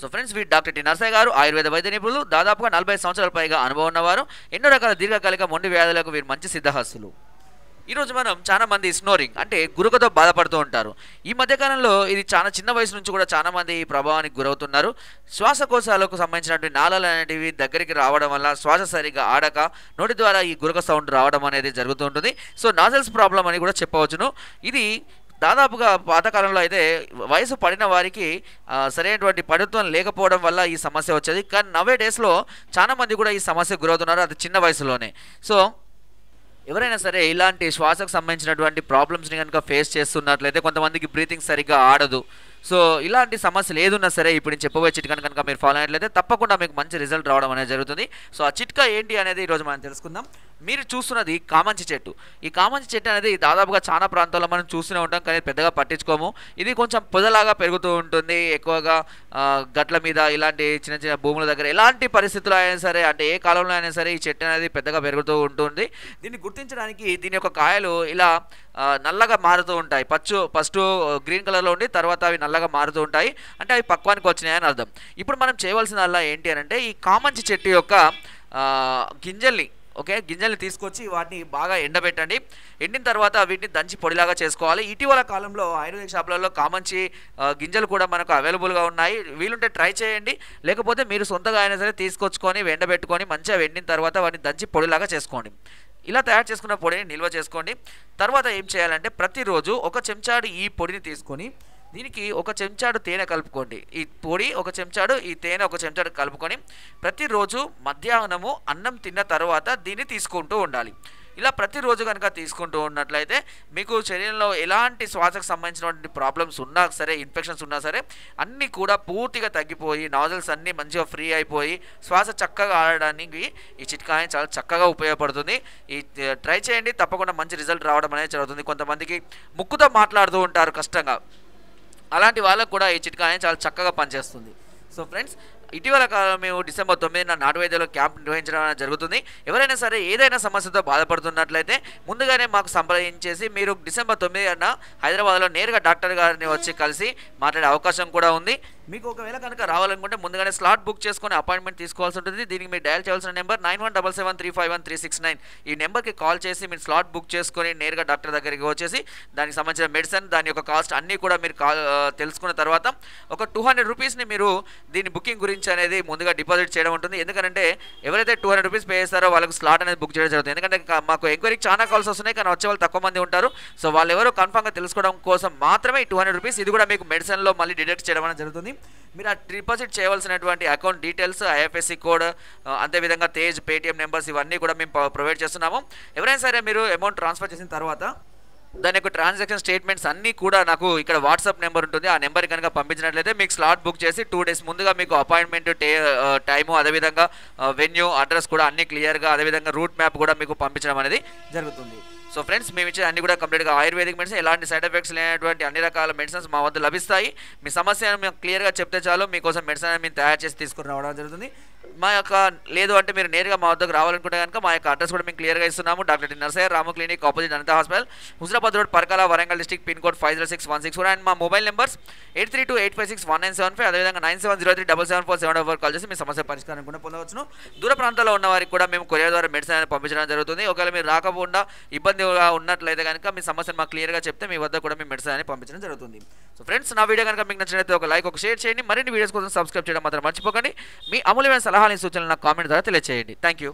So friends వీటి doctor T Narsaiah garu ఆయుర్వేద వైద్య నిపుణులు దాదాపుగా నలభై సంవత్సరాల పైగా అనుభవం ఉన్నవారు. ఎన్నో రకాల దీర్ఘకాలిక మొండి వ్యాధులకు వీరు మంచి సిద్ధహస్తులు. ఈరోజు మనం చాలా మంది స్నోరింగ్ అంటే గురుకతో బాధపడుతూ ఉంటారు. ఈ మధ్యకాలంలో ఇది చాలా చిన్న వయసు నుంచి కూడా చాలా మంది ఈ ప్రభావానికి గురవుతున్నారు. శ్వాసకోశాలకు సంబంధించినటువంటి నాళాలు అనేటివి దగ్గరికి రావడం వల్ల శ్వాస సరిగా ఆడక నోటి ద్వారా ఈ గురక సౌండ్ రావడం అనేది జరుగుతూ ఉంటుంది. సో నాజల్స్ ప్రాబ్లం అని కూడా చెప్పవచ్చును. ఇది దాదాపుగా పాతకాలంలో అయితే వయసు పడిన వారికి సరైనటువంటి పడుత్వం లేకపోవడం వల్ల ఈ సమస్య వచ్చేది. కానీ నవే డేస్లో చాలా మంది కూడా ఈ సమస్యకు గురవుతున్నారు అది చిన్న వయసులోనే. సో ఎవరైనా సరే ఇలాంటి శ్వాసకు సంబంధించినటువంటి ప్రాబ్లమ్స్ని కనుక ఫేస్ చేస్తున్నట్లయితే కొంతమందికి బ్రీతింగ్ సరిగ్గా ఆడదు. సో ఇలాంటి సమస్యలు ఏదున్నా సరే ఇప్పుడు నేను చెప్పబోయే చిట్కాను కనుక మీరు ఫాలో అయినట్లయితే తప్పకుండా మీకు మంచి రిజల్ట్ రావడం అనేది జరుగుతుంది. సో ఆ చిట్కా ఏంటి అనేది ఈరోజు మనం తెలుసుకుందాం. మీరు చూస్తున్నది కామంచి చెట్టు. ఈ కామంచి చెట్టు అనేది దాదాపుగా చాలా ప్రాంతాల్లో మనం చూస్తూనే ఉంటాం కానీ పెద్దగా పట్టించుకోము. ఇది కొంచెం పొదలాగా పెరుగుతూ ఉంటుంది. ఎక్కువగా గట్ల మీద ఇలాంటి చిన్న చిన్న భూముల దగ్గర ఎలాంటి పరిస్థితుల్లో అయినా సరే అంటే ఏ కాలంలో అయినా సరే ఈ చెట్టు అనేది పెద్దగా పెరుగుతూ ఉంటుంది. దీన్ని గుర్తించడానికి దీని యొక్క కాయలు ఇలా నల్లగా మారుతూ ఉంటాయి. పచ్చు ఫస్ట్ గ్రీన్ కలర్లో ఉండి తర్వాత అవి నల్లగా మారుతూ ఉంటాయి. అంటే అవి పక్వానికి వచ్చినాయని అర్థం. ఇప్పుడు మనం చేయవలసిన అలా ఏంటి అని అంటే ఈ కామంచి చెట్టు యొక్క గింజల్ని ఓకే? గింజల్ని తీసుకొచ్చి వాటిని బాగా ఎండబెట్టండి. ఎండిన తర్వాత వీటిని దంచి పొడిలాగా చేసుకోవాలి. ఇటీవల కాలంలో ఆయుర్వేదిక్ షాపులలో కామంచి గింజలు కూడా మనకు అవైలబుల్గా ఉన్నాయి. వీలుంటే ట్రై చేయండి. లేకపోతే మీరు సొంతగా అయినా సరే తీసుకొచ్చుకొని ఎండబెట్టుకొని మంచిగా ఎండిన తర్వాత వాటిని దంచి పొడిలాగా చేసుకోండి. ఇలా తయారు చేసుకున్న పొడిని నిల్వ చేసుకోండి. తర్వాత ఏం చేయాలంటే ప్రతిరోజు ఒక చెంచాడు ఈ పొడిని తీసుకొని దీనికి ఒక చెంచాడు తేనె కలుపుకోండి. ఈ పొడి ఒక చెంచాడు ఈ తేనె ఒక చెంచాడు కలుపుకొని ప్రతిరోజు మధ్యాహ్నము అన్నం తిన్న తర్వాత దీన్ని తీసుకుంటూ ఉండాలి. ఇలా ప్రతిరోజు కనుక తీసుకుంటూ ఉన్నట్లయితే మీకు శరీరంలో ఎలాంటి శ్వాసకు సంబంధించినటువంటి ప్రాబ్లమ్స్ ఉన్నా సరే ఇన్ఫెక్షన్స్ ఉన్నా సరే అన్నీ కూడా పూర్తిగా తగ్గిపోయి నాజల్స్ అన్నీ మంచిగా ఫ్రీ అయిపోయి శ్వాస చక్కగా ఆడడానికి ఈ చిట్కా చాలా చక్కగా ఉపయోగపడుతుంది. ఈ ట్రై చేయండి. తప్పకుండా మంచి రిజల్ట్ రావడం అనేది జరుగుతుంది. కొంతమందికి ముక్కుతో మాట్లాడుతూ ఉంటారు కష్టంగా. అలాంటి వాళ్ళకు కూడా ఈ చిట్కా అనేది చాలా చక్కగా పనిచేస్తుంది. సో ఫ్రెండ్స్ ఇటీవల కాలం మేము డిసెంబర్ తొమ్మిదిన నాటు వైద్యలో క్యాంప్ నిర్వహించడం అనేది జరుగుతుంది. ఎవరైనా సరే ఏదైనా సమస్యతో బాధపడుతున్నట్లయితే ముందుగానే మాకు సంప్రదించేసి మీరు డిసెంబర్ తొమ్మిదిన హైదరాబాద్లో నేరుగా డాక్టర్ గారిని వచ్చి కలిసి మాట్లాడే అవకాశం కూడా ఉంది. మీకు ఒకవేళ కనుక రావాలనుకుంటే ముందుగానే స్లాట్ బుక్ చేసుకొని అపాయింట్మెంట్ తీసుకోవాల్సి ఉంటుంది. దీనికి మీరు డయల్ చేయాల్సిన number nine one double seven three five one three six nine. ఈ నెంబర్కి కాల్ చేసి మీరు స్లాట్ బుక్ చేసుకొని నేరుగా డాక్టర్ దగ్గరికి వచ్చేసి దానికి సంబంధించిన మెడిసిన్ దాని యొక్క కాస్ట్ అన్నీ కూడా మీరు కాల్ తెలుసుకున్న తర్వాత ఒక టూ హండ్రెడ్ రూపీస్ని మీరు దీని బుకింగ్ గురించి అనేది ముందుగా డిపాజిట్ చేయడం ఉంటుంది. ఎందుకంటే ఎవరైతే టూ హండ్రెడ్ రూపీస్ పే చేస్తారో వాళ్ళకి స్లాట్ అనేది బుక్ చేయడం జరుగుతుంది. ఎందుకంటే మాకు ఎంక్వైరీకి చాలా కాల్స్ వస్తున్నాయి. కానీ వచ్చే వాళ్ళు తక్కువ మంది ఉంటారు. సో వాళ్ళు ఎవరో కన్ఫామ్గా తెలుసుకోవడం కోసం మాత్రమే టూ హండ్రెడ్ రూపీస్ ఇది కూడా మీకు మెడిసిన్లో మళ్ళీ డిడక్ట్ చేయడం అనేది జరుగుతుంది. మీరు ఆ డిపాజిట్ చేయవలసినటువంటి అకౌంట్ డీటెయిల్స్ ఐఎఫ్ఎస్సి కోడ్ అంతేవిధంగా తేజ్ పేటిఎం నెంబర్స్ ఇవన్నీ కూడా మేము ప్రొవైడ్ చేస్తున్నాము. ఎవరైనా సరే మీరు అమౌంట్ ట్రాన్స్ఫర్ చేసిన తర్వాత దాని యొక్క ట్రాన్సాక్షన్ స్టేట్మెంట్స్ అన్నీ కూడా నాకు ఇక్కడ వాట్సాప్ నెంబర్ ఉంటుంది. ఆ నెంబర్ కనుక పంపించినట్లయితే మీకు స్లాట్ బుక్ చేసి టూ డేస్ ముందుగా మీకు అపాయింట్మెంట్ టే టైము అదేవిధంగా వెన్యూ అడ్రస్ కూడా అన్నీ క్లియర్గా అదేవిధంగా రూట్ మ్యాప్ కూడా మీకు పంపించడం అనేది జరుగుతుంది. సో ఫ్రెండ్స్ మేము ఇచ్చే అన్ని కూడా కంప్లీట్గా ఆయుర్వేదిక్ మెడిసిన్ ఎలాంటి సైడ్ ఎఫెక్ట్స్ లేనటువంటి అన్ని రకాల మెడిసిన్స్ మా వద్ద లభిస్తాయి. మీ సమస్యను మేము క్లియర్గా చెప్తే చాలు మీకోసం మెడిసిన్ మేము తయారు చేసి తీసుకుని రావడం జరుగుతుంది. మా యొక్క లేదు అంటే మీరు నేరుగా మా వద్దకు రావాలనుకుంటే కనుక మా యొక్క అడ్రస్ కూడా మేము క్లియర్గా ఇస్తున్నాము. Doctor D Narsaiah Ramu clinic opposite Anantha hospital Huzurabad road Parakala Warangal district pin code five zero six one six four and మా mobile numbers eight three two eight five six one nine seven five అదేవిధంగా nine seven zero three double seven four seven four call చేసి మీ సమస్య పరిష్కారం కూడా పొందవచ్చును. దూర ప్రాంతాల్లో ఉన్న వారికి కూడా మేము కొరియర్ ద్వారా మెడిసిన్ అనేది పంపించడం జరుగుతుంది. ఒకవేళ మీరు రాకపోకుండా ఇబ్బంది ఇబ్బందిగా ఉన్నట్లయితే కనుక మీ సమస్యను మాకు క్లియర్గా చెప్తే మీ వద్ద కూడా మీ మెడిసిన్ అని పంపించడం జరుగుతుంది. సో ఫ్రెండ్స్ నా వీడియో కనుక మీకు నచ్చినట్లయితే ఒక లైక్ ఒక షేర్ చేయండి. మరిన్ని వీడియోస్ కోసం సబ్స్క్రైబ్ చేయడం మాత్రం మర్చిపోకండి. మీ అమూల్యమైన సలహాలు సూచనలు నాకు కామెంట్ ద్వారా తెలియజేయండి థ్యాంక్ యూ